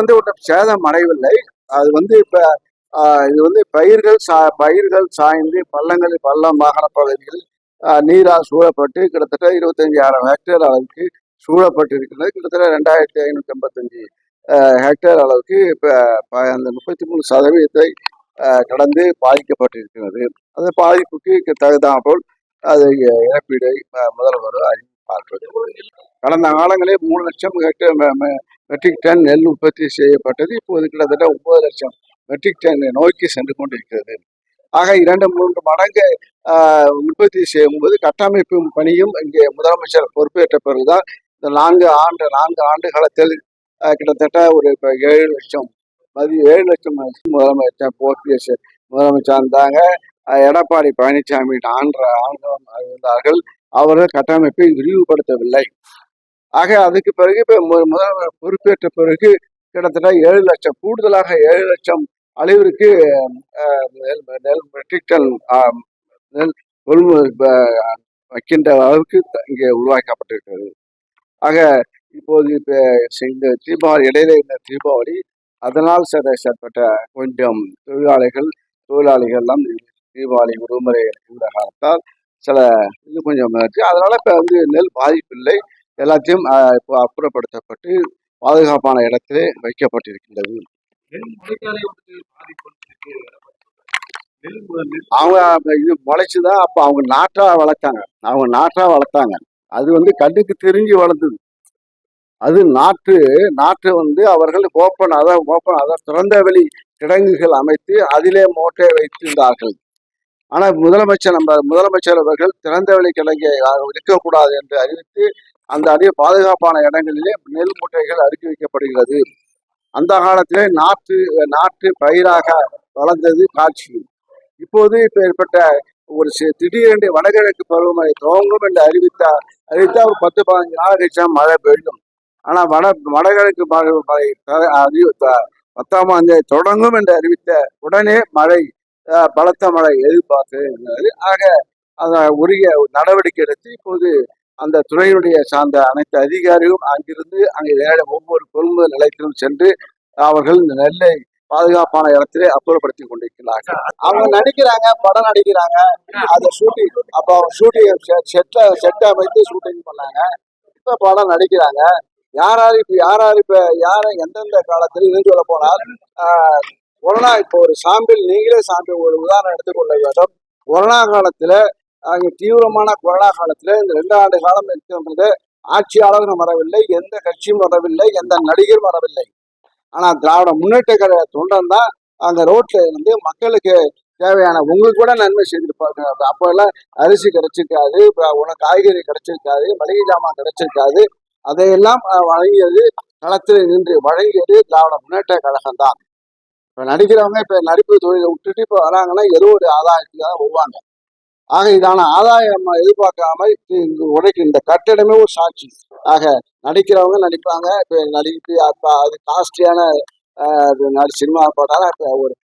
வந்து ஒன்றும் சேதம் அடையவில்லை. அது வந்து இப்ப இது வந்து பயிர்கள் சா பயிர்கள் சாய்ந்து பள்ளங்களில் பள்ளம் வாகன பகுதிகளில் நீரால் சூழப்பட்டு கிட்டத்தட்ட இருபத்தஞ்சி ஆயிரம் ஹெக்டேர் அளவுக்கு சூழப்பட்டு இருக்கிறது கிட்டத்தட்ட ரெண்டாயிரத்தி ஐநூத்தி எண்பத்தஞ்சு ஹெக்டேர் அளவுக்கு இப்ப அந்த முப்பத்தி மூணு சதவீதத்தை கடந்து பாதிக்கப்பட்டிருக்கிறது. அந்த பாதிப்புக்கு தகுந்தாற்போல் அது இழப்பீடை முதல்வர் அறிவிப்பார்கள். கடந்த காலங்களே மூணு லட்சம் ஹெக்டேர் மெட்ரிக் டன் நெல் உற்பத்தி செய்யப்பட்டது. இப்போது கிட்டத்தட்ட ஒன்பது லட்சம் மெட்ரிக் டன் நோக்கி சென்று கொண்டிருக்கிறது. ஆக இரண்டு மூன்று மடங்கு ஆஹ், உற்பத்தி செய்யும்போது கட்டமைப்பு பணியும் இங்கே முதலமைச்சர் பொறுப்பேற்ற பிறகுதான் இந்த நான்கு ஆண்டு நான்கு ஆண்டு காலத்தில் கிட்டத்தட்ட ஒரு இப்ப ஏழு லட்சம் மதி ஏழு லட்சம் முதலமைச்சர் ஓபிஎஸ் முதலமைச்சர் இருந்தாங்க. எடப்பாடி பழனிசாமி ஆண்ட ஆண்டவன் இருந்தார்கள். அவர்கள் கட்டமைப்பை விரிவுபடுத்தவில்லை. ஆக அதுக்கு பிறகு இப்போ முதல்வர் பொறுப்பேற்ற பிறகு கிட்டத்தட்ட ஏழு லட்சம் கூடுதலாக ஏழு லட்சம் அளவிற்கு நெல் நெல் மெட்ரிக் டன் நெல் கொள்முதல் வைக்கின்ற அளவுக்கு இங்கே உருவாக்கப்பட்டிருக்கிறது. ஆக இப்போது இப்போ இந்த தீபாவளி இடையில இந்த தீபாவளி அதனால் சில ஏற்பட்ட கொஞ்சம் தொழிலாளிகள் தொழிலாளிகள் எல்லாம் தீபாவளி விடுமுறை இந்த காலத்தால் சில இது கொஞ்சம் இருக்கு அதனால இப்போ வந்து நெல் பாதிப்பில்லை. எல்லாத்தையும் இப்போ அப்புறப்படுத்தப்பட்டு பாதுகாப்பான இடத்திலே வைக்கப்பட்டிருக்கின்றது. அவங்க இது முளைச்சுதான் அப்ப அவங்க நாற்றா வளர்த்தாங்க. அவங்க நாற்றா வளர்த்தாங்க. அது வந்து கண்ணுக்கு தெரிஞ்சு வளர்ந்தது. அது நாற்று நாற்று வந்து அவர்கள் ஓப்பன் அதான் ஓப்பன் அதான் திறந்த வெளி கிடங்குகள் அமைத்து அதிலே மோட்டை வைத்திருந்தார்கள். ஆனா முதலமைச்சர் நம்ம முதலமைச்சர் அவர்கள் திறந்த வெளி கிடங்கை இருக்கக்கூடாது என்று அறிவித்து அந்த அடிய பாதுகாப்பான இடங்களிலே நெல் மூட்டைகள் அடுக்கி வைக்கப்படுகிறது. அந்த காலத்திலே நாற்று நாற்று பயிராக வளர்ந்தது காட்சி. இப்போது இப்ப ஏற்பட்ட ஒரு திடீரென்று வடகிழக்கு பருவமழை துவங்கும் என்று அறிவித்த அறிவித்தால் ஒரு பத்து பதினஞ்சு நாள் கழிச்சா மழை பெய்யும். ஆனா வட வடகிழக்கு பருவமழை த- அறிவித்த பத்தாம் தேதி தொடங்கும் என்று அறிவித்த உடனே மழை பலத்த மழை எதிர்பார்த்து இருந்தது ஆக அதை உரிய நடவடிக்கை எடுத்து இப்போது அந்த துறையுடைய சார்ந்த அனைத்து அதிகாரிகளும் அங்கிருந்து அங்கே நேர- ஒவ்வொரு கொள்முதல் நிலையத்திலும் சென்று அவர்கள் இந்த நெல்லை பாதுகாப்பான இடத்திலே அப்புறப்படுத்தி கொண்டிருக்கிறார்கள். அவங்க நடிக்கிறாங்க படம் நடிக்கிறாங்க அதை ஷூட்டிங் அப்போ அவங்க ஷூட்டிங் செட்டை செட்டை அமைத்து ஷூட்டிங் பண்ணாங்க. இப்ப படம் நடிக்கிறாங்க. யார் இப்போ இப்ப இப்போ யார் இப்ப யார எந்தெந்த காலத்தில் இது சொல்ல போனால் கொரோனா இப்போ ஒரு சாம்பிள் நீங்களே சாம்பிள் ஒரு உதாரணம் எடுத்துக்கொள்ள வேண்டும். கொரோனா காலத்துல ஆக தீவிரமான கொரோனா காலத்துல இந்த ரெண்டு ஆண்டு காலம் இருக்கின்றது ஆட்சியாளர்கள் வரவில்லை எந்த கட்சியும் வரவில்லை எந்த நடிகரும் வரவில்லை. ஆனா திராவிட முன்னேற்ற கழக தொண்டன் தான் அங்க ரோட்ல இருந்து மக்களுக்கு தேவையான உங்களுக்கு கூட நன்மை செய்திருப்பாங்க அப்ப எல்லாம் அரிசி கிடைச்சிருக்காது இப்ப உனக்கு காய்கறி கிடைச்சிருக்காது மளிகை ஜாமான் கிடைச்சிருக்காது. அதையெல்லாம் வழங்கியது களத்தில் நின்று வழங்கியது திராவிட முன்னேற்ற கழகம் தான். இப்ப நடிக்கிறவங்க இப்ப நடிப்பு தொழிலை விட்டுட்டு இப்ப வராங்கன்னா ஏதோ ஒரு ஆதாயத்துக்காக தான் ஆக இதான ஆதாயம் எதிர்பார்க்காம இங்கு உடைக்கு இந்த கட்டிடமே ஒரு சாட்சி. ஆக நடிக்கிறவங்க நடிப்பாங்க இப்போ நடிப்பு அப்போ அது காஸ்ட்லியான நடி சினிமா போட்டாலும் இப்போ ஒரு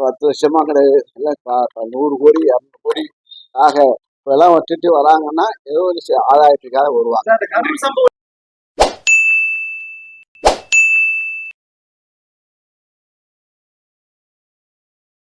பத்து லட்சமா கிடையாது நூறு கோடி இரநூறு கோடி. ஆக இப்ப எல்லாம் விட்டுட்டு வராங்கன்னா ஏதோ ஒரு ஆதாயத்துக்காக வருவாங்க.